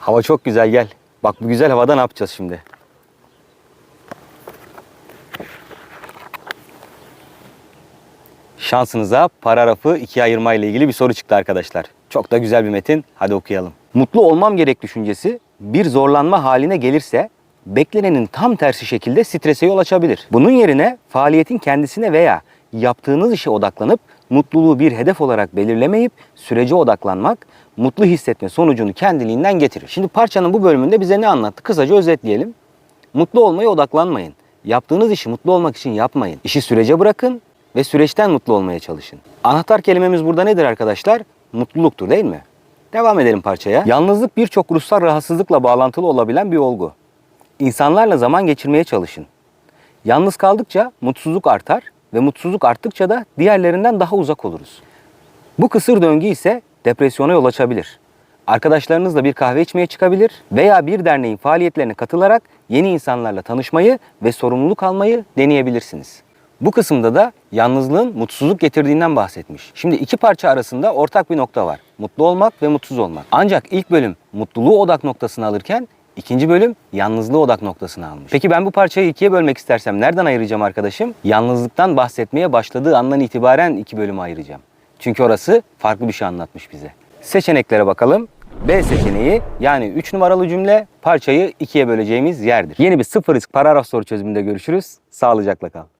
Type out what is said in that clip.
Hava çok güzel gel. Bak bu güzel havada ne yapacağız şimdi? Şansınıza para rafı ikiye ayırma ile ilgili bir soru çıktı arkadaşlar. Çok da güzel bir metin. Hadi okuyalım. Mutlu olmam gerek düşüncesi bir zorlanma haline gelirse beklenenin tam tersi şekilde strese yol açabilir. Bunun yerine faaliyetin kendisine veya yaptığınız işe odaklanıp mutluluğu bir hedef olarak belirlemeyip sürece odaklanmak mutlu hissetme sonucunu kendiliğinden getirir. Şimdi parçanın bu bölümünde bize ne anlattı? Kısaca özetleyelim. Mutlu olmaya odaklanmayın. Yaptığınız işi mutlu olmak için yapmayın. İşi sürece bırakın ve süreçten mutlu olmaya çalışın. Anahtar kelimemiz burada nedir arkadaşlar? Mutluluktur değil mi? Devam edelim parçaya. Yalnızlık birçok ruhsal rahatsızlıkla bağlantılı olabilen bir olgu. İnsanlarla zaman geçirmeye çalışın. Yalnız kaldıkça mutsuzluk artar ve mutsuzluk arttıkça da diğerlerinden daha uzak oluruz. Bu kısır döngü ise depresyona yol açabilir. Arkadaşlarınızla bir kahve içmeye çıkabilir veya bir derneğin faaliyetlerine katılarak yeni insanlarla tanışmayı ve sorumluluk almayı deneyebilirsiniz. Bu kısımda da yalnızlığın mutsuzluk getirdiğinden bahsetmiş. Şimdi iki parça arasında ortak bir nokta var. Mutlu olmak ve mutsuz olmak. Ancak ilk bölüm mutluluğu odak noktasına alırken ikinci bölüm yalnızlığı odak noktasına almış. Peki ben bu parçayı ikiye bölmek istersem nereden ayıracağım arkadaşım? Yalnızlıktan bahsetmeye başladığı andan itibaren iki bölüme ayıracağım. Çünkü orası farklı bir şey anlatmış bize. Seçeneklere bakalım. B seçeneği yani 3 numaralı cümle parçayı ikiye böleceğimiz yerdir. Yeni bir sıfır risk paragraf soru çözümünde görüşürüz. Sağlıcakla kal.